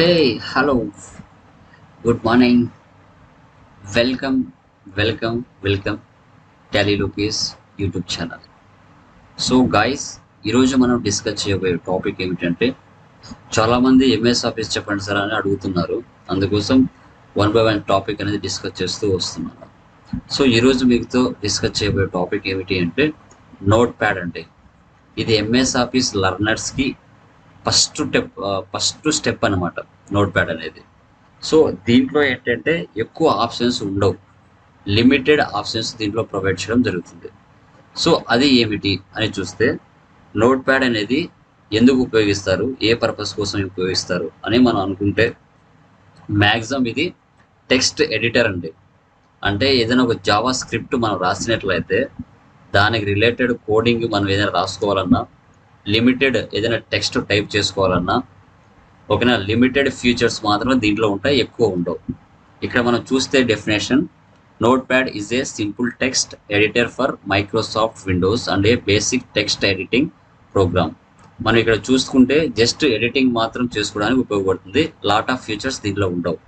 Hey hello good morning welcome welcome welcome Tally Lokesh YouTube channel so guys ఈరోజు మనం discuss చేయబోయే topic ఏమిటంటే చాలామంది ఎంఎస్ ఆఫీస్ చెప్పండి సార్ అని అడుగుతున్నారు. అందుకోసం వన్ బై వన్ టాపిక్ అనేది డిస్కస్ చేస్తూ వస్తున్నాను. సో ఈరోజు మీతో డిస్కస్ చేయబోయే టాపిక్ ఏమిటి అంటే నోట్ ప్యాడ్ అంటే ఇది ఎంఎస్ ఆఫీస్ లర్నర్స్కి ఫస్ట్ స్టెప్ ఫస్ట్ స్టెప్ అనమాట నోట్ ప్యాడ్ అనేది. సో దీంట్లో ఏంటంటే ఎక్కువ ఆప్షన్స్ ఉండవు. లిమిటెడ్ ఆప్షన్స్ దీంట్లో ప్రొవైడ్ చేయడం జరుగుతుంది. సో అది ఏమిటి అని చూస్తే నోట్ ప్యాడ్ అనేది ఎందుకు ఉపయోగిస్తారు? ఏ పర్పస్ కోసం ఉపయోగిస్తారు? అని మనం అనుకుంటే మ్యాక్సిమం ఇది టెక్స్ట్ ఎడిటర్ అండి. అంటే ఏదైనా ఒక జావా స్క్రిప్ట్ మనం రాసినట్లయితే దానికి రిలేటెడ్ కోడింగ్ మనం ఏదైనా రాసుకోవాలన్నా లిమిటెడ్ ఏదైనా టెక్స్ట్ టైప్ చేసుకోవాలన్నా ఓకేనా లిమిటెడ్ ఫీచర్స్ మాత్రమే దీంట్లో ఉంటాయి ఎక్కువ ఉండవు. ఇక్కడ మనం చూస్తే definition Notepad is a simple text editor for Microsoft Windows and a basic text editing program మనం ఇక్కడ చూసుకుంటే జస్ట్ ఎడిటింగ్ మాత్రం చేసుకోవడానికి ఉపయోగపడుతుంది లాట్ ఆఫ్ ఫీచర్స్ దీంట్లో ఉండవు.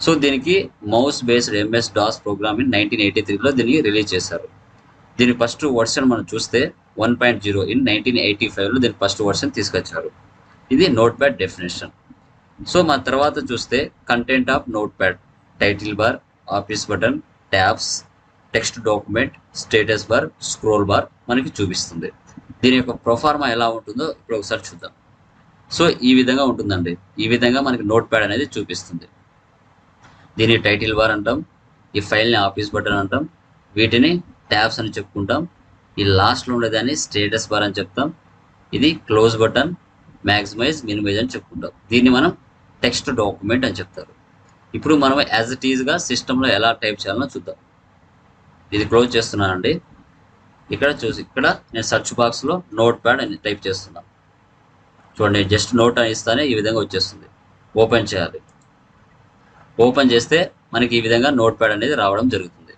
సో దీనికి mouse based MS DOS program in nineteen eighty త్రీలో దీన్ని రిలీజ్ చేశారు. దీని ఫస్ట్ వర్షన్ మనం చూస్తే one point zero in nineteen eighty ఫైవ్లో దీని ఫస్ట్ వర్షన్ తీసుకొచ్చారు. ఇది నోట్ ప్యాడ్ డెఫినేషన్ సో మన తర్వాత చూస్తే content of note pad title bar office button tabs text document status bar scroll bar మనకి చూపిస్తుంది. దీని యొక్క ప్రొఫార్మా ఎలా ఉంటుందో ఇప్పుడు ఒకసారి చూద్దాం. సో ఈ విధంగా ఉంటుందండి. ఈ విధంగా మనకి నోట్ ప్యాడ్ అనేది చూపిస్తుంది. దీని టైటిల్ బార్ అంటాం ఈ ఫైల్ని ఆఫీస్ బటన్ అంటాం వీటిని ట్యాబ్స్ అని చెప్పుకుంటాం ఈ లాస్ట్లో ఉండేదాన్ని స్టేటస్ బార్ అని చెప్తాం. ఇది క్లోజ్ బటన్ మ్యాక్సిమైజ్ మినిమైజ్ అని చెప్పుకుంటాం. దీన్ని మనం టెక్స్ట్ డాక్యుమెంట్ అని చెప్తారు. ఇప్పుడు మనం యాజ్ ఇట్ ఈజ్గా సిస్టంలో ఎలా టైప్ చేయాలో చూద్దాం. ఇది క్లోజ్ చేస్తున్నానండి. ఇక్కడ చూసి ఇక్కడ నేను సెర్చ్ బాక్స్లో నోట్ ప్యాడ్ అని టైప్ చేస్తున్నాను చూడండి జస్ట్ నోట్ అని ఇస్తానే ఈ విధంగా వచ్చేస్తుంది. ఓపెన్ చేయాలి. ఓపెన్ చేస్తే మనకి ఈ విధంగా నోట్ ప్యాడ్ అనేది రావడం జరుగుతుంది.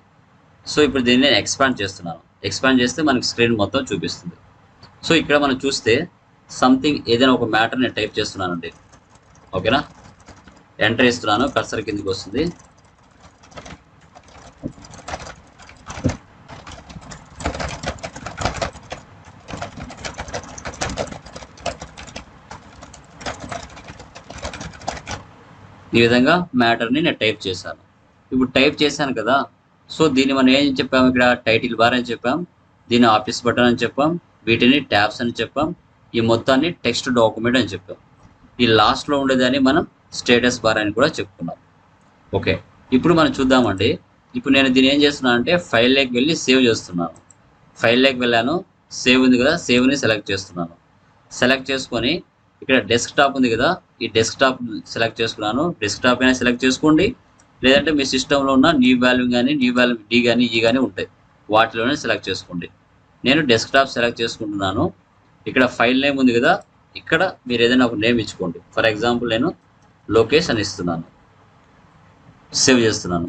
సో ఇప్పుడు దీన్ని నేను ఎక్స్పాండ్ చేస్తున్నాను. ఎక్స్పాండ్ చేస్తే మనకి స్క్రీన్ మొత్తం చూపిస్తుంది. సో ఇక్కడ మనం చూస్తే సంథింగ్ ఏదైనా ఒక మ్యాటర్ నేను టైప్ చేస్తున్నానండి. ఓకేనా? ఎంటర్ ఇస్తున్నాను కర్సర్ కిందకి వస్తుంది. ఈ విధంగా మ్యాటర్ని నేను టైప్ చేశాను. ఇప్పుడు టైప్ చేశాను కదా సో దీన్ని మనం ఏం చెప్పాము ఇక్కడ? టైటిల్ బార్ అని చెప్పాం దీన్ని ఆఫీస్ బటన్ అని చెప్పాం వీటిని ట్యాబ్స్ అని చెప్పాం ఈ మొత్తాన్ని టెక్స్ట్ డాక్యుమెంట్ అని చెప్పాం. ఈ లాస్ట్లో ఉండేదాన్ని మనం స్టేటస్ బార్ అని కూడా చెప్పుకున్నాం. ఓకే ఇప్పుడు మనం చూద్దామండి. ఇప్పుడు నేను దీన్ని ఏం చేస్తున్నాను అంటే ఫైల్లోకి వెళ్ళి సేవ్ చేస్తున్నాను. ఫైల్ ఫైల్లోకి వెళ్ళాను సేవ్ ఉంది కదా సేవ్ని సెలెక్ట్ చేస్తున్నాను. సెలెక్ట్ చేసుకొని ఇక్కడ డెస్క్టాప్ ఉంది కదా ఈ డెస్క్టాప్ సెలెక్ట్ చేసుకున్నాను. డెస్క్టాప్ అయినా సెలెక్ట్ చేసుకోండి. లేదంటే మీ సిస్టంలో ఉన్న న్యూ వాల్యూ కానీ న్యూ వాల్యూ డి కానీ ఈ కానీ ఉంటాయి. వాటిలోనే సెలెక్ట్ చేసుకోండి. నేను డెస్క్టాప్ సెలెక్ట్ చేసుకుంటున్నాను. ఇక్కడ ఫైల్ నేమ్ ఉంది కదా ఇక్కడ మీరు ఏదైనా ఒక నేమ్ ఇచ్చుకోండి. ఫర్ ఎగ్జాంపుల్ నేను లోకేష్ అని ఇస్తున్నాను. సేవ్ చేస్తున్నాను.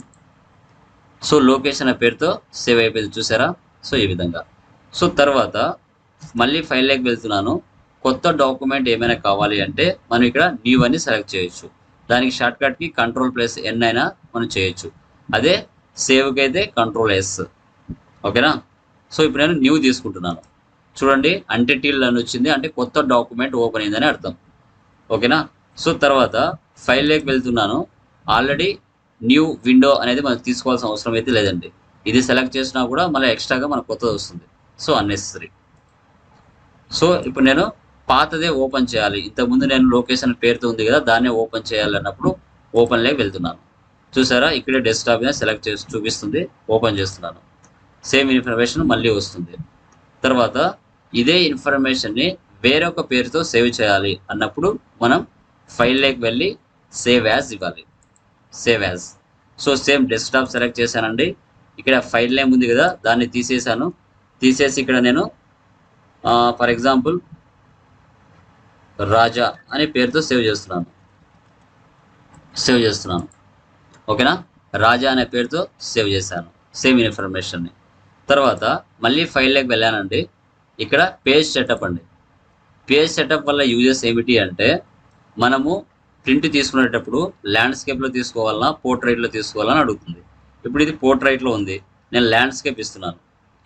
సో లోకేష్ అనే పేరుతో సేవ్ అయిపోయింది చూసారా? సో ఈ విధంగా. సో తర్వాత మళ్ళీ ఫైల్లోకి వెళ్తున్నాను. కొత్త డాక్యుమెంట్ ఏమైనా కావాలి అంటే మనం ఇక్కడ న్యూ అని సెలెక్ట్ చేయొచ్చు. దానికి షార్ట్కట్కి కంట్రోల్ ప్లస్ ఎన్ అయినా మనం చేయొచ్చు. అదే సేవ్కి అయితే కంట్రోల్ ఎస్ ఓకేనా సో ఇప్పుడు నేను న్యూ తీసుకుంటున్నాను. చూడండి అంటే టీల్ అని వచ్చింది. అంటే కొత్త డాక్యుమెంట్ ఓపెన్ అయిందని అర్థం. ఓకేనా సో తర్వాత ఫైల్లోకి వెళ్తున్నాను. ఆల్రెడీ న్యూ విండో అనేది మనకు తీసుకోవాల్సిన అవసరం అయితే లేదండి. ఇది సెలెక్ట్ చేసినా కూడా మళ్ళీ ఎక్స్ట్రాగా మనకు కొత్తది వస్తుంది. సో అన్నెసరీ సో ఇప్పుడు నేను పాతదే ఓపెన్ చేయాలి. ఇంతకుముందు నేను లొకేషన్ పేరుతో ఉంది కదా దాన్నే ఓపెన్ చేయాలన్నప్పుడు ఓపెన్లోకి వెళ్తున్నాను. చూసారా? ఇక్కడే డెస్క్టాప్ మీద సెలెక్ట్ చేసి చూపిస్తుంది ఓపెన్ చేస్తున్నాను. సేమ్ ఇన్ఫర్మేషన్ మళ్ళీ వస్తుంది. తర్వాత ఇదే ఇన్ఫర్మేషన్ని వేరొక పేరుతో సేవ్ చేయాలి అన్నప్పుడు మనం ఫైల్లోకి వెళ్ళి సేవ్ యాజ్ ఇవ్వాలి. Save as so same desktop select చేశానండి. ఇక్కడ ఫైల్ నేమ్ ఉంది కదా దాన్ని తీసేసాను తీసేసి ఇక్కడ నేను ఫర్ ఎగ్జాంపుల్ రాజా అనే పేరుతో సేవ్ చేస్తున్నాను. సేవ్ చేస్తున్నాను. ఓకేనా? రాజా అనే పేరుతో సేవ్ చేశాను. సేమ్ ఇన్ఫర్మేషన్ని తర్వాత మళ్ళీ ఫైల్లోకి వెళ్ళానండి. ఇక్కడ పేజ్ సెటప్ అండి. పేజ్ సెటప్ వల్ల యూజెస్ ఏమిటి అంటే మనము ప్రింట్ తీసుకునేటప్పుడు ల్యాండ్స్కేప్లో తీసుకోవాలన్నా పోర్ట్రైట్లో తీసుకోవాలని అడుగుతుంది. ఇప్పుడు ఇది పోర్ట్రైట్లో ఉంది. నేను ల్యాండ్స్కేప్ ఇస్తున్నాను.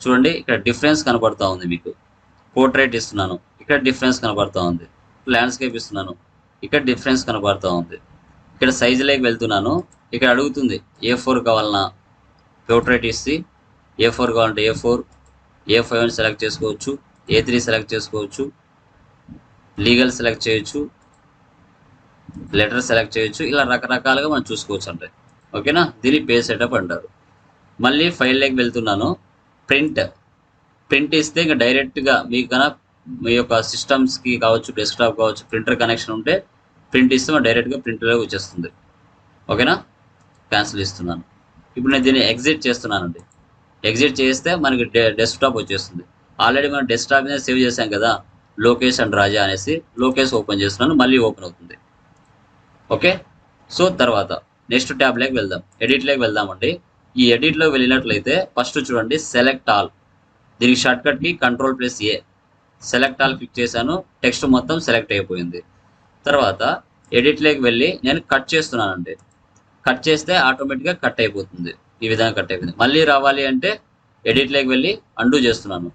చూడండి ఇక్కడ డిఫరెన్స్ కనబడుతూ ఉంది మీకు. పోర్ట్రైట్ ఇస్తున్నాను. ఇక్కడ డిఫరెన్స్ కనబడుతూ ఉంది. ల్యాండ్స్కేప్ ఇస్తున్నాను. ఇక్కడ డిఫరెన్స్ కనబడుతూ ఉంది. ఇక్కడ సైజులోకి వెళ్తున్నాను. ఇక్కడ అడుగుతుంది ఏ ఫోర్ కావాలన్నా పోర్ట్రేట్ ఇస్తే ఏ ఫోర్ కావాలంటే ఏ ఫోర్ ఏ ఫైవ్ అని సెలెక్ట్ చేసుకోవచ్చు ఏ త్రీ సెలెక్ట్ చేసుకోవచ్చు లీగల్ సెలెక్ట్ చేయొచ్చు లెటర్ సెలెక్ట్ చేయొచ్చు ఇలా రకరకాలుగా మనం చూసుకోవచ్చు అంటే ఓకేనా? దీన్ని పే సెటప్ అంటారు. మళ్ళీ ఫైల్లోకి వెళ్తున్నాను. ప్రింట్ ప్రింట్ ఇస్తే ఇంకా డైరెక్ట్గా మీకు కన్నా మీ యొక్క సిస్టమ్స్కి కావచ్చు డెస్క్టాప్ కావచ్చు ప్రింటర్ కనెక్షన్ ఉంటే ప్రింట్ ఇస్తే మనం డైరెక్ట్గా ప్రింటర్లోకి వచ్చేస్తుంది. ఓకేనా? క్యాన్సిల్ ఇస్తున్నాను ఇప్పుడు నేను దీన్ని ఎగ్జిట్ చేస్తున్నానండి. ఎగ్జిట్ చేస్తే మనకి డెస్క్టాప్ వచ్చేస్తుంది. ఆల్రెడీ మనం డెస్క్టాప్ మీద సేవ్ చేసాం కదా లోకేష్ అండ్ రాజా అనేసి లోకేష్ ఓపెన్ చేస్తున్నాను మళ్ళీ ఓపెన్ అవుతుంది. ఓకే? సో తర్వాత నెక్స్ట్ ట్యాబ్లోకి వెళ్దాం. ఎడిట్లోకి వెళ్దామండి. ఈ ఎడిట్లో వెళ్ళినట్లయితే ఫస్ట్ చూడండి సెలెక్ట్ ఆల్ దీనికి షార్ట్కట్కి control plus A select all click చేశాను. టెక్స్ట్ మొత్తం సెలెక్ట్ అయిపోయింది. తర్వాత ఎడిట్లోకి వెళ్ళి నేను కట్ చేస్తున్నానండి. కట్ చేస్తే ఆటోమేటిక్గా కట్ అయిపోతుంది. ఈ విధంగా కట్ అయిపోయింది. మళ్ళీ రావాలి అంటే ఎడిట్లోకి వెళ్ళి అండూ చేస్తున్నాను.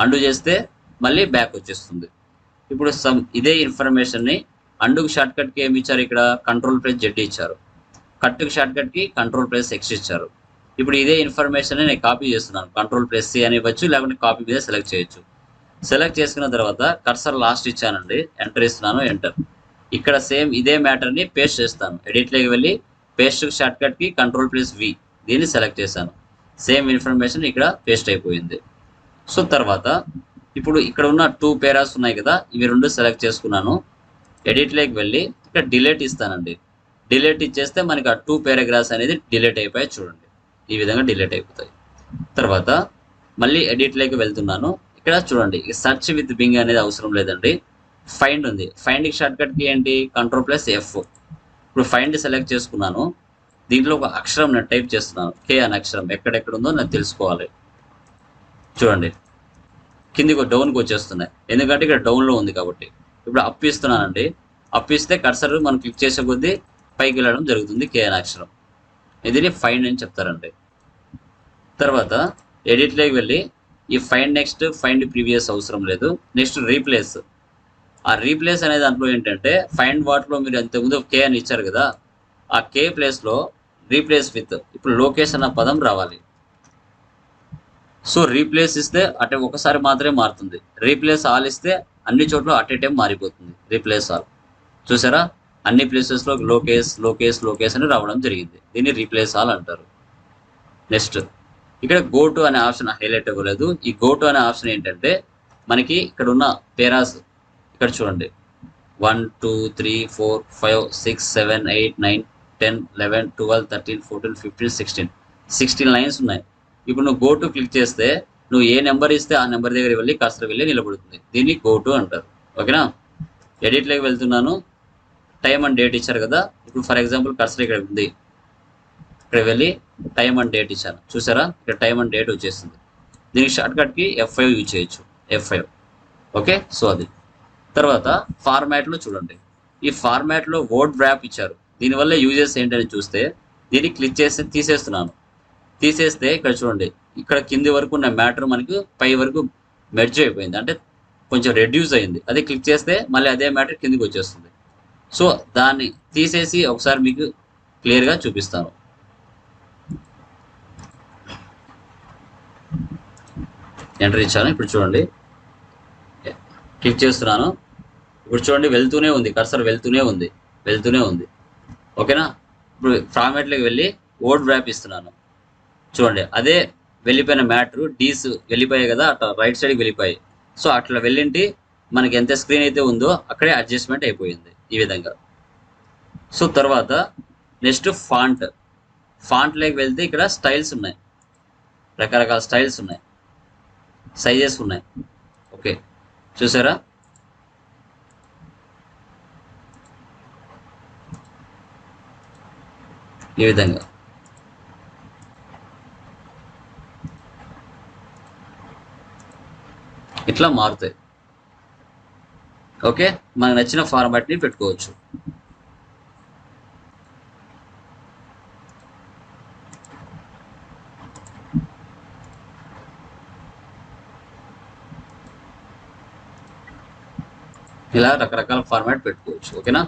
అండు చేస్తే మళ్ళీ బ్యాక్ వచ్చేస్తుంది. ఇప్పుడు సమ్ ఇదే ఇన్ఫర్మేషన్ని అండుకు షార్ట్కట్కి ఏమి ఇచ్చారు ఇక్కడ? కంట్రోల్ ప్రెస్ జెడ్ ఇచ్చారు. కట్కి షార్ట్కట్కి కంట్రోల్ ప్రెస్ ఎక్స్ ఇచ్చారు. ఇప్పుడు ఇదే ఇన్ఫర్మేషన్ నేను కాపీ చేస్తున్నాను. కంట్రోల్ ప్రెస్ సి అని ఇవ్వచ్చు లేకుంటే కాపీ మీద సెలెక్ట్ చేయొచ్చు. సెలెక్ట్ చేసుకున్న తర్వాత కర్సర్ లాస్ట్ ఇచ్చానండి. ఎంటర్ ఇస్తున్నాను ఎంటర్ ఇక్కడ సేమ్ ఇదే మ్యాటర్ని పేస్ట్ చేస్తాను. ఎడిట్లోకి వెళ్ళి పేస్ట్ షార్ట్కట్కి కంట్రోల్ ప్లస్ వి దీన్ని సెలెక్ట్ చేశాను. సేమ్ ఇన్ఫర్మేషన్ ఇక్కడ పేస్ట్ అయిపోయింది. సో తర్వాత ఇప్పుడు ఇక్కడ ఉన్న టూ పేరాస్ ఉన్నాయి కదా ఇవి రెండు సెలెక్ట్ చేసుకున్నాను. ఎడిట్లోకి వెళ్ళి ఇక్కడ డిలేట్ ఇస్తానండి. డిలేట్ ఇచ్చేస్తే మనకి ఆ టూ పేరాగ్రాఫ్స్ అనేది డిలేట్ అయిపోయాయి చూడండి. ఈ విధంగా డిలేట్ అయిపోతాయి. తర్వాత మళ్ళీ ఎడిట్లోకి వెళ్తున్నాను. ఇక్కడ చూడండి సర్చ్ విత్ బింగ్ అనేది అవసరం లేదండి. ఫైండ్ ఉంది. ఫైండ్ షార్ట్ కట్కి ఏంటి? కంట్రోల్ ప్లస్ ఎఫ్ ఇప్పుడు ఫైండ్ సెలెక్ట్ చేసుకున్నాను. దీంట్లో ఒక అక్షరం నేను టైప్ చేస్తున్నాను. కే అనే అక్షరం ఎక్కడెక్కడ ఉందో నేను తెలుసుకోవాలి. చూడండి. కిందికి డౌన్కి వచ్చేస్తున్నాయి. ఎందుకంటే ఇక్కడ డౌన్లో ఉంది కాబట్టి. ఇప్పుడు అప్ ఇస్తున్నానండి. అప్ ఇస్తే కర్సర్ మనం క్లిక్ చేసే కొద్దీ పైకి వెళ్ళడం జరుగుతుంది కే అనే అక్షరం. ఇది ఫైండ్ అని చెప్తారండి తర్వాత ఎడిట్లోకి వెళ్ళి ఈ ఫైండ్ నెక్స్ట్ ఫైండ్ ప్రీవియస్ అవసరం లేదు. నెక్స్ట్ రీప్లేస్ ఆ రీప్లేస్ అనే దాంట్లో ఏంటంటే ఫైండ్ వాట్లో మీరు అంతకుముందు కే అని ఇచ్చారు కదా ఆ కే ప్లేస్లో రీప్లేస్ విత్ ఇప్పుడు లోకేష్ అన్న పదం రావాలి. సో రీప్లేస్ ఇస్తే అటే ఒకసారి మాత్రమే మారుతుంది. రీప్లేస్ ఆల్ ఇస్తే అన్ని చోట్ల అట్ ఏ టైం మారిపోతుంది. రీప్లేస్ ఆల్ చూసారా? అన్ని ప్లేసెస్లో లోకేష్ లోకేష్ లోకేష్ అని రావడం జరిగింది. దీన్ని రీప్లేస్ ఆల్ అంటారు. నెక్స్ట్ ఇక్కడ గో టు అనే ఆప్షన్ హైలైట్ అవ్వలేదు ఈ గో టు అనే ఆప్షన్ ఏంటంటే మనకి ఇక్కడ ఉన్న పేరాస్ ఇక్కడ చూడండి. One two three four five six seven eight nine ten eleven twelve thirteen fourteen fifteen sixteen sixteen lines ఉన్నాయి. ఇప్పుడు నువ్వు గో టు క్లిక్ చేస్తే నువ్వు ఏ నెంబర్ ఇస్తే ఆ నెంబర్ దగ్గర వెళ్ళి కాస్త వెళ్ళి నిలబడుతుంది. దీన్ని గో టు అంటారు. ఓకేనా? ఎడిట్లోకి వెళ్తున్నాను. టైం అండ్ డేట్ ఇచ్చారు కదా. ఇప్పుడు ఫర్ ఎగ్జాంపుల్ కర్సర్ ఇక్కడ ఉంది. ఇక్కడ వెళ్ళి టైం అండ్ డేట్ ఇచ్చాను. చూసారా? ఇక్కడ టైం అండ్ డేట్ వచ్చేసింది. దీనికి షార్ట్కట్కి ఎఫ్ ఫైవ్ యూజ్ చేయొచ్చు. ఎఫ్ ఫైవ్ ఓకే సో అది. తర్వాత ఫార్మాట్లో చూడండి. ఈ ఫార్మాట్లో వర్డ్ ర్యాప్ ఇచ్చారు. దీనివల్ల యూజెస్ ఏంటని చూస్తే దీన్ని క్లిక్ చేసి తీసేస్తున్నాను. తీసేస్తే ఇక్కడ చూడండి. ఇక్కడ కింది వరకు ఉన్న మ్యాటర్ మనకి పై వరకు మెర్జ్ అయిపోయింది. అంటే కొంచెం రెడ్యూస్ అయింది. అదే క్లిక్ చేస్తే మళ్ళీ అదే మ్యాటర్ కిందికి వచ్చేస్తుంది. సో దాన్ని తీసేసి ఒకసారి మీకు క్లియర్గా చూపిస్తాను. ఎంటర్ ఇచ్చాను. ఇప్పుడు చూడండి. క్లిక్ చేస్తున్నాను. ఇప్పుడు చూడండి వెళ్తూనే ఉంది. కర్సర్ వెళ్తూనే ఉంది. వెళ్తూనే ఉంది. ఓకేనా? ఇప్పుడు ఫార్మేట్లోకి వెళ్ళి ఓడ్ ర్యాప్ ఇస్తున్నాను. చూడండి అదే వెళ్ళిపోయిన మ్యాటర్ డీస్ వెళ్ళిపోయాయి కదా అట్లా రైట్ సైడ్కి వెళ్ళిపోయాయి. సో అట్లా వెళ్ళింటి మనకి ఎంత స్క్రీన్ అయితే ఉందో అక్కడే అడ్జస్ట్మెంట్ అయిపోయింది ఈ విధంగా. సో తర్వాత నెక్స్ట్ ఫాంట్ ఫాంట్లోకి వెళ్తే ఇక్కడ స్టైల్స్ ఉన్నాయి. రకరకాల స్టైల్స్ ఉన్నాయి. సైజెస్ ఉన్నాయి. ఓకే చూసారా? ఈ విధంగా. ఇట్లా మారుతాయి. ఓకే మనకు నచ్చిన ఫార్మాట్ని పెట్టుకోవచ్చు. ఇలా రకరకాల ఫార్మాట్ పెట్టుకోవచ్చు ఓకేనా?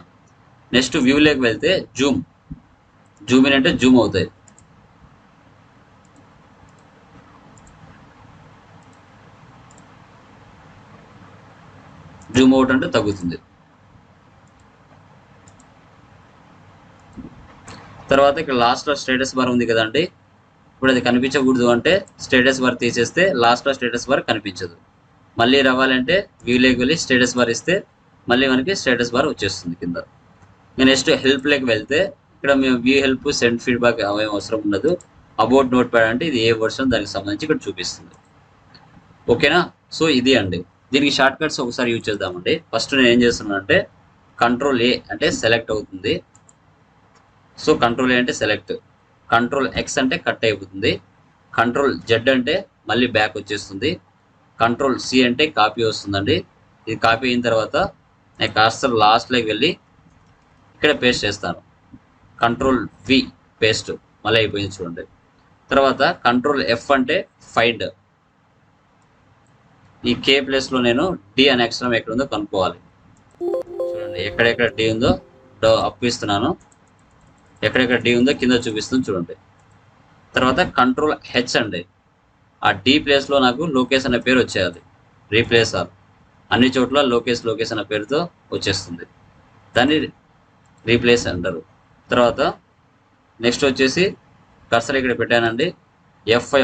నెక్స్ట్ వ్యూలోకి వెళ్తే జూమ్ జూమ్ ఇన్ అంటే జూమ్ అవుతాయి. జూమ్ అవుట్ అంటే తగ్గుతుంది. తర్వాత ఇక్కడ లాస్ట్లో స్టేటస్ బార్ ఉంది కదండి. ఇప్పుడు అది కనిపించకూడదు అంటే స్టేటస్ బార్ తీసేస్తే లాస్ట్లో స్టేటస్ బార్ కనిపించదు. మళ్ళీ రావాలంటే వ్యూలోకి వెళ్ళి స్టేటస్ బార్ ఇస్తే మళ్ళీ మనకి స్టేటస్ బార్ వచ్చేస్తుంది కింద. నెక్స్ట్ హెల్ప్లోకి వెళ్తే ఇక్కడ మేము వ్యూ హెల్ప్ సెండ్ ఫీడ్బ్యాక్ ఏం అవసరం ఉండదు. అబౌట్ నోట్ ప్యాడ్ అంటే ఇది ఏ వర్షన్ దానికి సంబంధించి ఇక్కడ చూపిస్తుంది. ఓకేనా సో ఇది అండి. దీనికి షార్ట్ కట్స్ ఒకసారి యూజ్ చేద్దామండి. ఫస్ట్ నేను ఏం చేస్తున్నానంటే కంట్రోల్ ఏ అంటే సెలెక్ట్ అవుతుంది. సో కంట్రోల్ ఏ అంటే సెలెక్ట్ కంట్రోల్ ఎక్స్ అంటే కట్ అయిపోతుంది. కంట్రోల్ జెడ్ అంటే మళ్ళీ బ్యాక్ వచ్చేస్తుంది. కంట్రోల్ సి అంటే కాపీ వస్తుందండి. ఇది కాపీ అయిన తర్వాత నేను కాస్త లాస్ట్లోకి వెళ్ళి ఇక్కడ పేస్ట్ చేస్తాను. కంట్రోల్ వి పేస్ట్ మళ్ళీ అయిపోయింది చూడండి. తర్వాత కంట్రోల్ ఎఫ్ అంటే ఫైండ్ ఈ కే ప్లేస్లో నేను డి అనే అక్షరం ఎక్కడ ఉందో కనుక్కోవాలి. చూడండి ఎక్కడెక్కడ డి ఉందో డో ఇస్తున్నాను. ఎక్కడెక్కడ డి ఉందో కింద చూపిస్తుంది చూడండి. తర్వాత కంట్రోల్ హెచ్ అండి. ఆ డి ప్లేస్లో నాకు లోకేష్ అనే పేరు వచ్చేయాలి. రీప్లేస్ ఆర్. అన్ని చోట్ల లోకేష్ లోకేష్ అనే పేరుతో వచ్చేస్తుంది. దాన్ని రీప్లేస్ అంటారు. తర్వాత నెక్స్ట్ వచ్చేసి కర్సర్ ఇక్కడ పెట్టానండి. ఎఫ్ఐ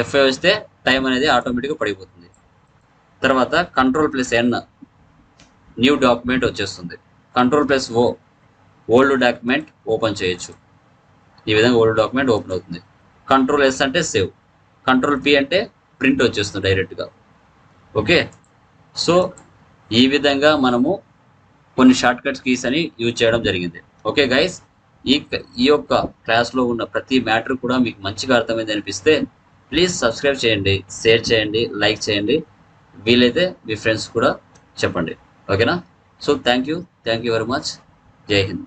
ఎఫ్ఐ వస్తే టైం అనేది ఆటోమేటిక్గా పడిపోతుంది. తర్వాత control plus N new document వచ్చేస్తుంది. Control plus O old document open చేయొచ్చు. ఈ విధంగా ఓల్డ్ డాక్యుమెంట్ ఓపెన్ అవుతుంది. కంట్రోల్ ఎస్ అంటే సేవ్ కంట్రోల్ పి అంటే ప్రింట్ వచ్చేస్తుంది డైరెక్ట్గా. ఓకే? సో ఈ విధంగా మనము కొన్ని షార్ట్ కట్స్ కీస్ అని యూజ్ చేయడం జరిగింది. Okay guys? ఈ ఈ యొక్క క్లాస్లో ఉన్న ప్రతి మ్యాటర్ కూడా మీకు మంచిగా అర్థమైంది అనిపిస్తే ప్లీజ్ సబ్స్క్రైబ్ చేయండి షేర్ చేయండి లైక్ చేయండి. వీలైతే మీ ఫ్రెండ్స్ కూడా చెప్పండి. ఓకేనా? So thank you thank you very much. జై హింద్.